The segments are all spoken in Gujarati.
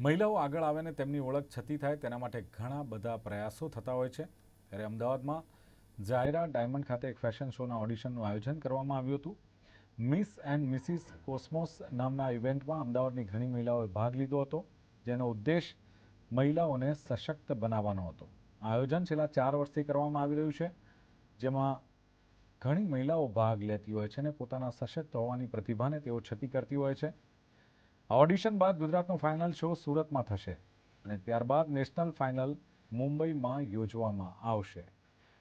મહિલાઓ આગળ આવે ને તેમની ઓળખ છતી થાય તેના માટે ઘણા બધા પ્રયાસો થતા હોય છે. ત્યારે અમદાવાદમાં જાયરા ડાયમંડ ખાતે એક ફેશન શોના ઓડિશનનું આયોજન કરવામાં આવ્યું હતું. મિસ એન્ડ મિસિસ કોસ્મોસ નામના ઇવેન્ટમાં અમદાવાદની ઘણી મહિલાઓએ ભાગ લીધો હતો, જેનો ઉદ્દેશ મહિલાઓને સશક્ત બનાવવાનો હતો. આયોજન છેલ્લા ચાર વર્ષથી કરવામાં આવી રહ્યું છે, જેમાં ઘણી મહિલાઓ ભાગ લેતી હોય છે અને પોતાના સશક્ત હોવાની પ્રતિભાને તેઓ છતી કરતી હોય છે. ઓડિશન બાદ ગુજરાતનો ફાઇનલ શો સુરતમાં થશે અને ત્યારબાદ નેશનલ ફાઇનલ મુંબઈમાં યોજવામાં આવશે.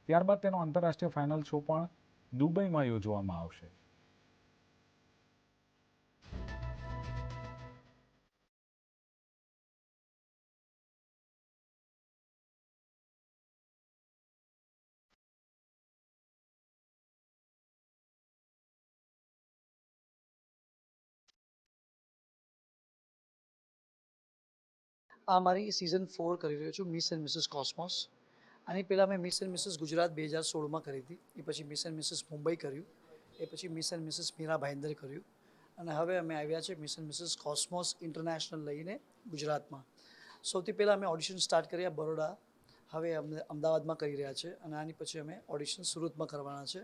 ત્યારબાદ તેનો આંતરરાષ્ટ્રીય ફાઇનલ શો પણ દુબઈમાં યોજવામાં આવશે. આ મારી સિઝન ફોર કરી રહ્યો છું મિસ એન્ડ મિસિસ કોસ્મોસ આની પહેલાં મેં મિસ એન્ડ મિસિસ ગુજરાત બે હજાર સોળમાં કરી હતી. એ પછી મિસ એન્ડ મિસિસ મુંબઈ કર્યું. એ પછી miss and Mrs Mira Bhayander કર્યું. અને હવે અમે આવ્યા છે miss and Mrs Cosmos international લઈને ગુજરાતમાં. સૌથી પહેલાં અમે ઓડિશન સ્ટાર્ટ કર્યા બરોડા. હવે અમને અમદાવાદમાં કરી રહ્યા છે અને આની પછી અમે ઓડિશન સુરતમાં કરવાના છે.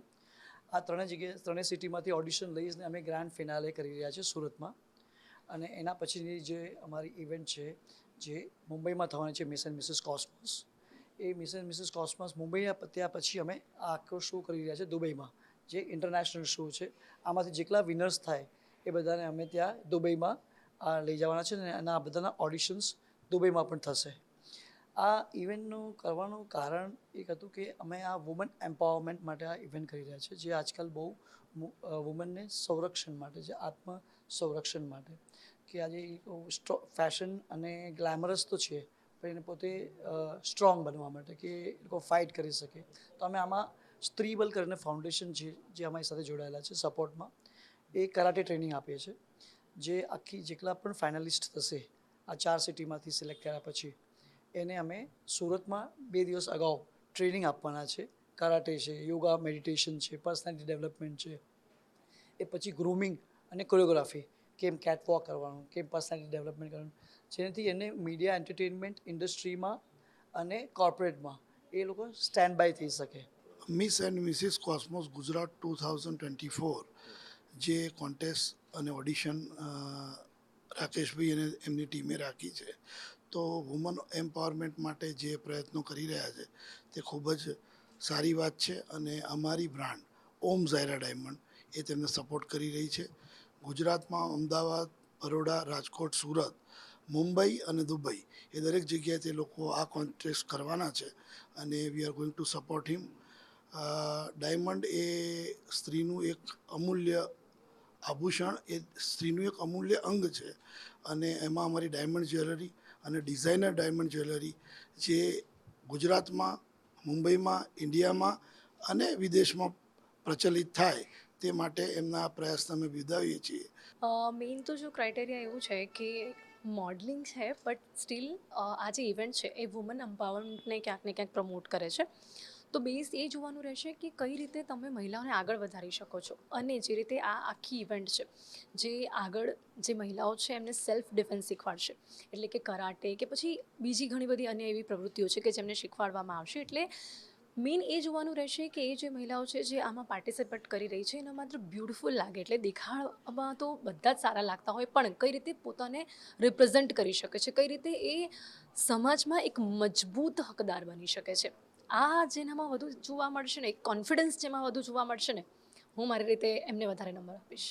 આ ત્રણેય જગ્યાએ ત્રણેય સિટીમાંથી ઓડિશન લઈને અમે ગ્રાન્ડ ફિનાલે કરી રહ્યા છીએ સુરતમાં. અને એના પછીની જે અમારી ઇવેન્ટ છે જે મુંબઈમાં થવાની છે miss and Mrs Cosmos. A miss and Mrs Cosmos Mumbai ત્યાં પછી અમે આખો શો કરી રહ્યા છે દુબઈમાં, જે ઇન્ટરનેશનલ શો છે. આમાંથી જેટલા વિનર્સ થાય એ બધાને અમે ત્યાં દુબઈમાં આ લઈ જવાના છે અને આ બધાના ઓડિશન્સ દુબઈમાં પણ થશે. આ ઇવેન્ટનું કરવાનું કારણ એક હતું કે અમે આ વુમન એમ્પાવરમેન્ટ માટે આ ઇવેન્ટ કરી રહ્યા છીએ જે આજકાલ બહુ વુમનને સંરક્ષણ માટે છે આત્મ સંરક્ષણ માટે. કે આજે ફેશન અને ગ્લેમરસ તો છે, પણ એને પોતે સ્ટ્રોંગ બનવા માટે કે એ લોકો ફાઇટ કરી શકે. તો અમે આમાં સ્ત્રીબલ કરીને ફાઉન્ડેશન છે, જે અમારી સાથે જોડાયેલા છે સપોર્ટમાં એ કરાટે ટ્રેનિંગ આપીએ છીએ. જે આખી જેટલા પણ ફાઇનલિસ્ટ થશે, આ ચાર સિટીમાંથી સિલેક્ટ કર્યા પછી, એને અમે સુરતમાં બે દિવસ અગાઉ ટ્રેનિંગ આપવાના છે. કરાટે છે યોગા મેડિટેશન છે પર્સનાલિટી ડેવલપમેન્ટ છે, એ પછી ગ્રૂમિંગ અને કોરિયોગ્રાફી કેમ કેટવોક કરવાનું, કેમ પર્સનાલિટી ડેવલપમેન્ટ કરવાનું, જેનાથી એને મીડિયા એન્ટરટેનમેન્ટ ઇન્ડસ્ટ્રીમાં અને કોર્પોરેટમાં એ લોકો સ્ટેન્ડ બાય થઈ શકે. Miss and Mrs Cosmos Gujarat two thousand twenty four જે કોન્ટેસ્ટ અને ઓડિશન રાકેશભાઈ અને એમની ટીમે રાખી છે. તો વુમન એમ્પાવરમેન્ટ માટે જે પ્રયત્નો કરી રહ્યા છે, તે ખૂબ જ સારી વાત છે અને અમારી બ્રાન્ડ ઓમ ઝાયરા ડાયમંડ એ તેમને સપોર્ટ કરી રહી છે. ગુજરાતમાં અમદાવાદ, બરોડા, રાજકોટ, સુરત, મુંબઈ અને દુબઈ એ દરેક જગ્યાએ તે લોકો આ કોન્ટેસ્ટ કરવાના છે અને we are going to support him diamond એ સ્ત્રીનું એક અમૂલ્ય આભૂષણ, એ સ્ત્રીનું એક અમૂલ્ય અંગ છે અને એમાં અમારી ડાયમંડ જ્વેલરી અને ડિઝાઇનર ડાયમંડ જ્વેલરી જે ગુજરાતમાં, મુંબઈમાં, ઇન્ડિયામાં અને વિદેશમાં પ્રચલિત થાય તે માટે એમના આ પ્રયાસને અમે બિરદાવીએ છીએ. મેઇન તો જો ક્રાઇટેરિયા એવું છે કે મોડલિંગ છે બટ સ્ટીલ આ જે ઇવેન્ટ છે એ વુમન એમ્પાવરમેન્ટને ક્યાંક ને ક્યાંક પ્રમોટ કરે છે. તો બેઝ એ જોવાનું રહેશે કે કઈ રીતે તમે મહિલાઓને આગળ વધારી શકો છો અને જે રીતે આ આખી ઇવેન્ટ છે, જે આગળ જે મહિલાઓ છે એમને સેલ્ફ ડિફેન્સ શીખવાડશે. એટલે કે કરાટે કે પછી બીજી ઘણી બધી અન્ય એવી પ્રવૃત્તિઓ છે કે જેમને શીખવાડવામાં આવશે. એટલે મેઇન એ જોવાનું રહેશે કે એ જે મહિલાઓ છે જે આમાં પાર્ટિસિપેટ કરી રહી છે, એના માત્ર બ્યુટિફુલ લાગે એટલે દેખાડમાં તો બધા જ સારા લાગતા હોય, પણ કઈ રીતે પોતાને રિપ્રેઝેન્ટ કરી શકે છે, કઈ રીતે એ સમાજમાં એક મજબૂત હકદાર બની શકે છે. આ જેનામાં વધુ જોવા મળશે ને, એક કોન્ફિડન્સ જેમાં વધુ જોવા મળશે ને, હું મારી રીતે એમને વધારે નંબર આપીશ.